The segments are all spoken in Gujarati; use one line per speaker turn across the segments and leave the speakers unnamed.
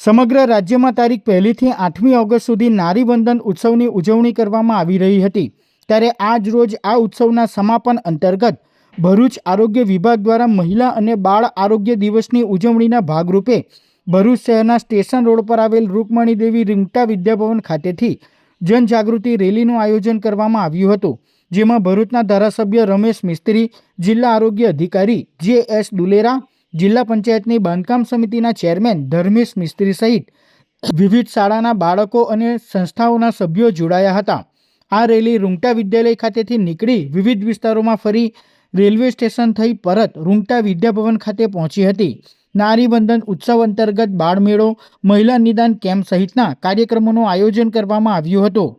સમગ્ર રાજ્યમાં તારીખ પહેલીથી આઠમી ઓગસ્ટ સુધી નારીબંધન ઉત્સવની ઉજવણી કરવામાં આવી રહી હતી. ત્યારે આજ રોજ આ ઉત્સવના સમાપન અંતર્ગત ભરૂચ આરોગ્ય વિભાગ દ્વારા મહિલા અને બાળ આરોગ્ય દિવસની ઉજવણીના ભાગરૂપે ભરૂચ શહેરના સ્ટેશન રોડ પર આવેલ રૂકમણી દેવી રિંગટા વિદ્યાભવન ખાતેથી જનજાગૃતિ રેલીનું આયોજન કરવામાં આવ્યું હતું, જેમાં ભરૂચના ધારાસભ્ય રમેશ મિસ્ત્રી, જિલ્લા આરોગ્ય અધિકારી જે એસ દુલેરા જિલ્લા પંચાયતની બાંધકામ સમિતિના ચેરમેન ધર્મેશ મિસ્ત્રી સહિત વિવિધ શાળાના બાળકો અને સંસ્થાઓના સભ્યો જોડાયા હતા. આ રેલી રૂંગટા વિદ્યાલય ખાતેથી નીકળી વિવિધ વિસ્તારોમાં ફરી રેલવે સ્ટેશન થઈ પરત રૂંગટા વિદ્યાભવન ખાતે પહોંચી હતી. નારીબંધન ઉત્સવ અંતર્ગત બાળમેળો, મહિલા નિદાન કેમ્પ સહિતના કાર્યક્રમોનું આયોજન કરવામાં આવ્યું હતું.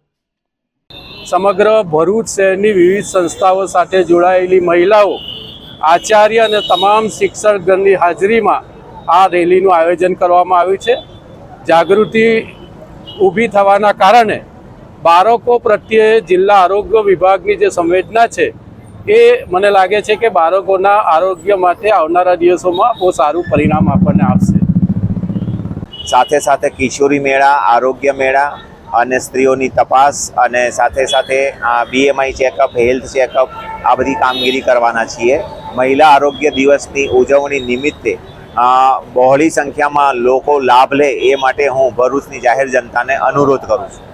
સમગ્ર ભરૂચ શહેરની વિવિધ સંસ્થાઓ સાથે જોડાયેલી મહિલાઓ આચાર્ય અને તમામ શિક્ષકગણની હાજરીમાં આ રેલીનું આયોજન કરવામાં આવ્યું છે. જાગૃતિ ઊભી થવાના કારણે બાળકો પ્રત્યે જિલ્લા આરોગ્ય વિભાગની જે સંવેદના છે, એ મને લાગે છે કે બાળકોના આરોગ્ય માટે આવનારા દિવસોમાં બહુ સારું પરિણામ આપણને આપશે.
સાથે સાથે કિશોરી મેળા, આરોગ્ય મેળા અને સ્ત્રીઓની તપાસ અને સાથે સાથે બીએમઆઈ ચેકઅપ હેલ્થ ચેકઅપ આ બધી કામગીરી કરવાના છીએ. મહિલા આરોગ્ય દિવસની ઉજવણી નિમિત્તે બહોળી સંખ્યામાં લોકો લાભ લે એ માટે હું ભરૂચની જાહેર જનતાને અનુરોધ કરું છું.